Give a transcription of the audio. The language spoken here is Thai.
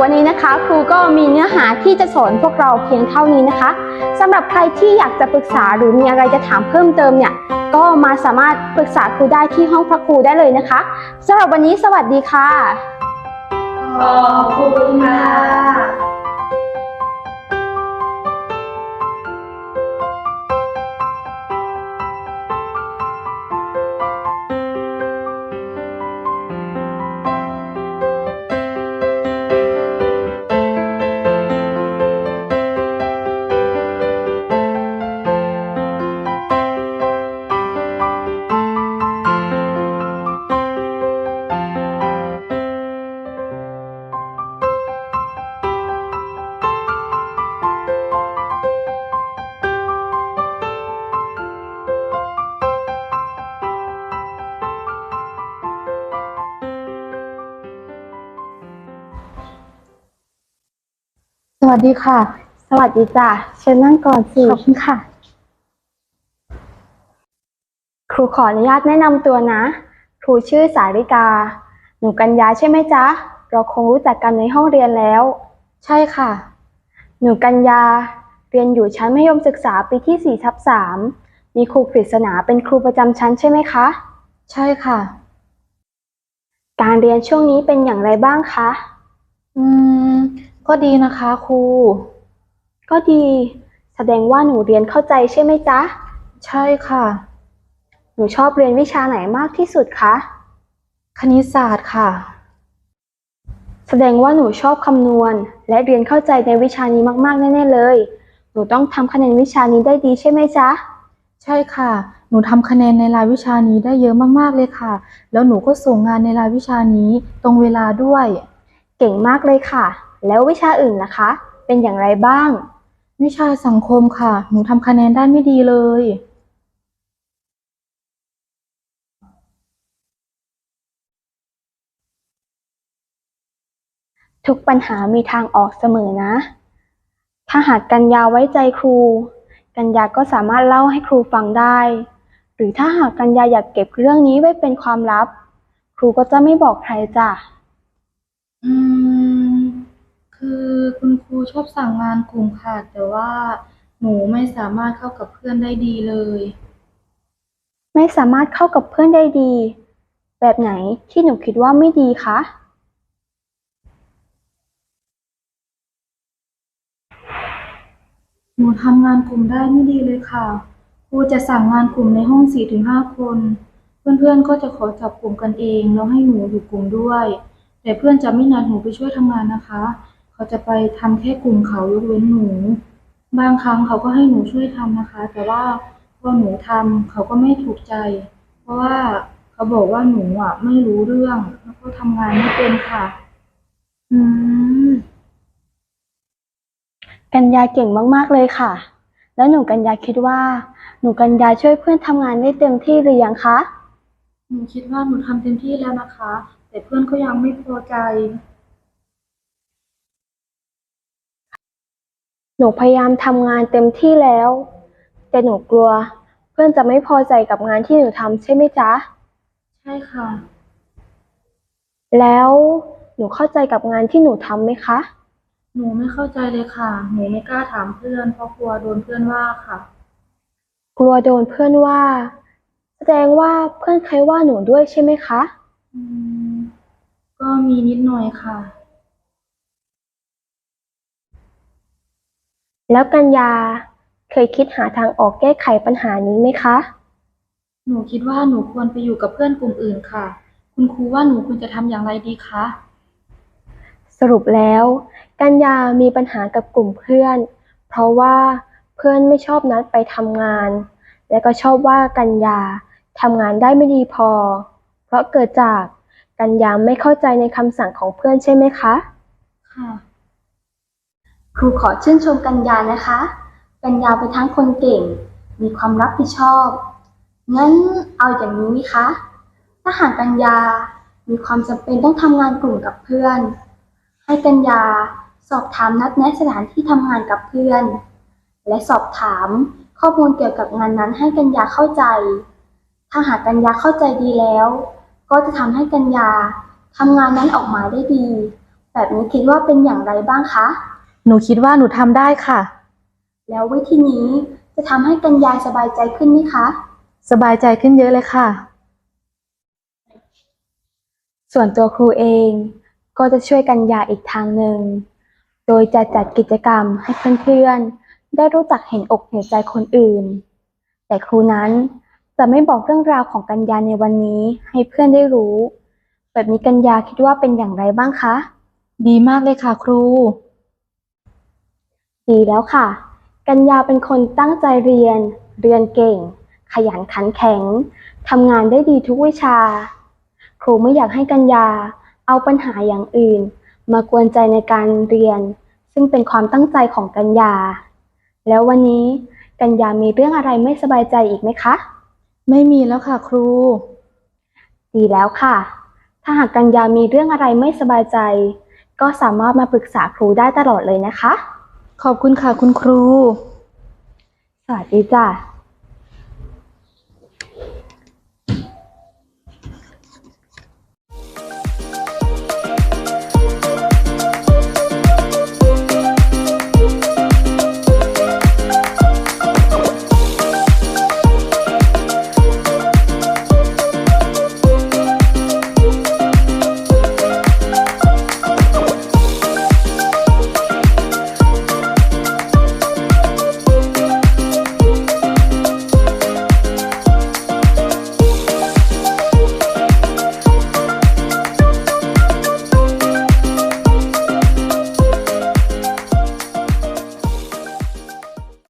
วันนี้นะคะ ครูก็มีเนื้อหาที่จะสอนพวกเราเพียงเท่านี้นะคะสำหรับใครที่อยากจะปรึกษาหรือมีอะไรจะถามเพิ่มเติมเนี่ย ก็มาสามารถปรึกษาครูได้ที่ห้องพระครูได้เลยนะคะสำหรับวันนี้สวัสดีค่ะขอบคุณค่ะ วัสดีค่ะ สวัสดีจ้ะเชิญนั่งก่อนสิขอบคุณค่ะ ครูขออนุญาตแนะนำตัวนะ ครูชื่อสาริกา หนูกัญญาใช่ไหมจ๊ะ เราคงรู้จักกันในห้องเรียนแล้ว ใช่ค่ะ หนูกัญญา เรียนอยู่ชั้นมัธยมศึกษาปีที่4ทับ3มีครูกฤษณาเป็นครูประจำชั้นใช่ไหมคะ ใช่ค่ะ การเรียนช่วงนี้เป็นอย่างไรบ้างคะ อืม ก็ดีนะคะครู ก็ดี แสดงว่าหนูเรียนเข้าใจใช่ไหมจ๊ะ ใช่ค่ะ หนูชอบเรียนวิชาไหนมากที่สุดคะ คณิตศาสตร์ค่ะ แสดงว่าหนูชอบคำนวณ และเรียนเข้าใจในวิชานี้มากๆแน่ๆเลย หนูต้องทำคะแนนวิชานี้ได้ดีใช่ไหมจ๊ะ ใช่ค่ะ หนูทำคะแนนในรายวิชานี้ได้เยอะมากๆเลยค่ะ แล้วหนูก็ส่งงานในรายวิชานี้ตรงเวลาด้วย เก่งมากเลยค่ะ แล้ววิชาอื่นนะคะ เป็นอย่างไรบ้าง วิชาสังคมค่ะ หนูทำคะแนนได้ไม่ดีเลย ทุกปัญหามีทางออกเสมอนะ ถ้าหากกัญญาไว้ใจครู กัญญาก็สามารถเล่าให้ครูฟังได้ หรือถ้าหากกัญญาอยากเก็บเรื่องนี้ไว้เป็นความลับ ครูก็จะไม่บอกใครจ้ะอืม คือคุณครูชอบสั่งงานกลุ่มค่ะ แต่ว่าหนูไม่สามารถเข้ากับเพื่อนได้ดีเลย ไม่สามารถเข้ากับเพื่อนได้ดี แบบไหนที่หนูคิดว่าไม่ดีคะ หนูทำงานกลุ่มได้ไม่ดีเลยค่ะ ครูจะสั่งงานกลุ่มในห้องสี่ถึงห้าคน เพื่อนๆก็จะขอจับกลุ่มกันเองแล้วให้หนูอยู่กลุ่มด้วย แต่เพื่อนจะไม่นัดหนูไปช่วยทำงานนะคะ เขาจะไปทำแค่กลุ่มเขายกเว้นหนู บางครั้งเขาก็ให้หนูช่วยทำนะคะ แต่ว่าพอหนูทำเขาก็ไม่ถูกใจ เพราะว่าเขาบอกว่าหนูอะ ไม่รู้เรื่อง แล้วก็ทำงานไม่เป็นค่ะ อืม กัญญาเก่งมากๆเลยค่ะ แล้วหนูกัญญาคิดว่า หนูกัญญาช่วยเพื่อนทำงานได้เต็มที่หรือยังคะหนูคิดว่าหนูทำเต็มที่แล้วนะคะ แต่เพื่อนก็ยังไม่พอใจ หนูพยายามทำงานเต็มที่แล้ว แต่หนูกลัว เพื่อนจะไม่พอใจกับงานที่หนูทำใช่ไหมจ๊ะ ใช่ค่ะ แล้วหนูเข้าใจกับงานที่หนูทำไหมคะ หนูไม่เข้าใจเลยค่ะ หนูไม่กล้าถามเพื่อนเพราะกลัวโดนเพื่อนว่าค่ะ กลัวโดนเพื่อนว่า แสดงว่าเพื่อนเคยว่าหนูด้วยใช่ไหมคะ อืม ก็มีนิดหน่อยค่ะ แล้วกัญญาเคยคิดหาทางออกแก้ไขปัญหานี้ไหมคะ หนูคิดว่าหนูควรไปอยู่กับเพื่อนกลุ่มอื่นค่ะ คุณครูว่าหนูควรจะทำอย่างไรดีคะ สรุปแล้ว กัญญามีปัญหากับกลุ่มเพื่อน เพราะว่าเพื่อนไม่ชอบนัดไปทำงาน และก็ชอบว่ากัญญาทำงานได้ไม่ดีพอ เพราะเกิดจากกัญญาไม่เข้าใจในคำสั่งของเพื่อนใช่ไหมคะ ค่ะ ครูขอชื่นชมกัญญานะคะ กัญญาเป็นทั้งคนเก่ง มีความรับผิดชอบ งั้นเอาอย่างนี้ไหมคะ ถ้าหากกัญญา มีความจำเป็นต้องทำงานกลุ่มกับเพื่อน ให้กัญญาสอบถามนัดแนะสถานที่ทำงานกับเพื่อน และสอบถามข้อมูลเกี่ยวกับงานนั้นให้กัญญาเข้าใจ ถ้าหากกัญญาเข้าใจดีแล้ว ก็จะทำให้กัญญาทำงานนั้นออกมาได้ดี แบบนี้คิดว่าเป็นอย่างไรบ้างคะ หนูคิดว่าหนูทำได้ค่ะ แล้ววิธีนี้จะทำให้กัญญาสบายใจขึ้นไหมคะ สบายใจขึ้นเยอะเลยค่ะ ส่วนตัวครูเองก็จะช่วยกัญญาอีกทางหนึ่ง โดยจะจัดกิจกรรมให้เพื่อนๆ ได้รู้จักเห็นอกเห็นใจคนอื่น แต่ครูนั้นจะไม่บอกเรื่องราวของกัญญาในวันนี้ให้เพื่อนได้รู้ แบบนี้กัญญาคิดว่าเป็นอย่างไรบ้างคะ ดีมากเลยค่ะครู ดีแล้วค่ะ กัญญาเป็นคนตั้งใจเรียน เรียนเก่ง ขยันขันแข็ง ทำงานได้ดีทุกวิชา ครูไม่อยากให้กัญญาเอาปัญหาอย่างอื่น มากวนใจในการเรียน ซึ่งเป็นความตั้งใจของกัญญา แล้ววันนี้กัญญามีเรื่องอะไรไม่สบายใจอีกไหมคะ ไม่มีแล้วค่ะครู ดีแล้วค่ะ ถ้าหากกัญญามีเรื่องอะไรไม่สบายใจ ก็สามารถมาปรึกษาครูได้ตลอดเลยนะคะ ขอบคุณค่ะคุณครู สวัสดีจ้ะ